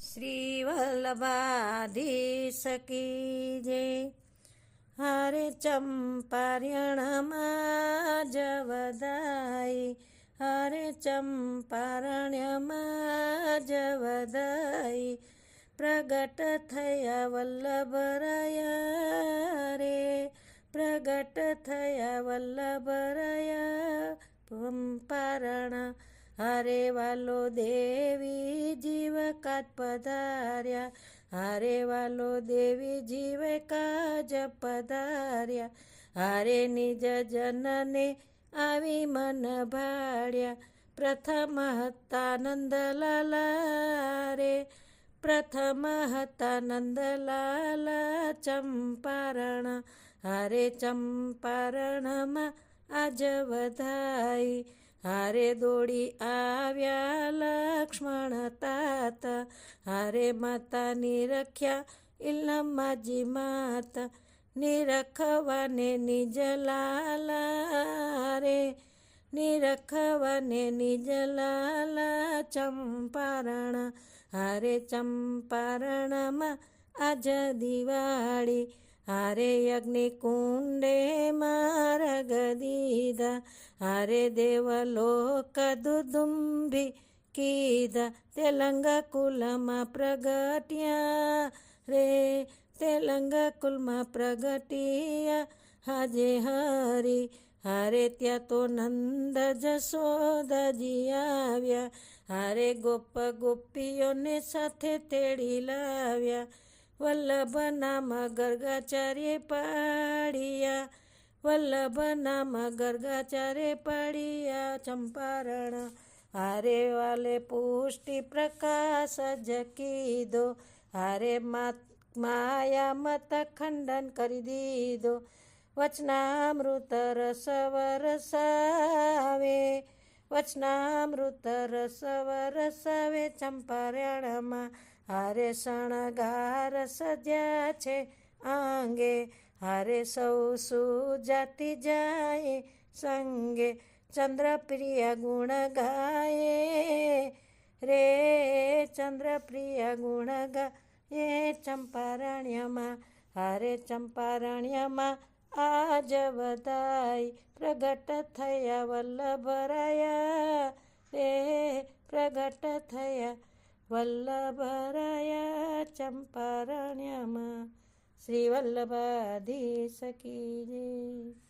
શ્રી વલ્લભાધીશ કી જય હરે ચંપારણમાં જવદાઈ હરે ચંપારણ્યમાં જવદાઈ પ્રગટ થયા વલ્લભરયા રે, પ્રગટ થયા વલ્લભરયા. પંપારણ હરે વાલો દેવી જીવ કાત પધાર્યા. હારે વાલો દેવી જીવ કાજ પધાર્યા. હારે નિજ જનને આવી મન ભાડ્યા. પ્રથમ હતા નંદલાલા રે. પ્રથમ હતા નંદલાલા ચંપારણ. હારે ચંપારણમાં આજ વધાઈ. હારે દોડી આવ્યા લક્ષ્મણ તાત, હારે માતા નિરખ્યા ઇલમાજી માતા, નિરખવાને નિજ લાલા રે, નિરખવાને નિજ લાલા ચંપારણ, હારે ચંપારણમાં આજ દિવાળી હારે કુંડે માર્ગ દીધા, હારે દેવલોક દુદુંભી કીધા, તેલંગ કુલમાં પ્રગટ્યા રે, તેલંગ કુલમાં પ્રગટ્યા, હાજે હરી, હારે ત્યાં તો નંદ જશોદાજી આવ્યા, હારે ગોપ ગોપીઓને સાથે તેડી લાવ્યા वल्लभ नाम गर्गाचार्य पाडिया वल्लभ नाम गर्गाचार्य पाडिया चंपारण हरे वाले पुष्टि प्रकाश जकी दो हरे मात माया मत खंडन करी दीदो वचनामृत रस वरसावे વચનામૃત રસ વરસાવે ચંપારણમાં હારે શણગાર સજ્યા છે આંગે. હારે સૌ સુજાતિ જાય સંગે. ચંદ્રપ્રિય ગુણ ગાયે. રે ચંદ્રપ્રિય ગુણ ગાયે ચંપારણ્યમાં. હારે ચંપારણ્યમાં આજ વધાઈ પ્રગટ થયા વલ્લભરાયા. રે પ્રગટ થયા વલ્લભરાયા ચંપારણ્યમાં. શ્રી વલ્લભાધી કી જય.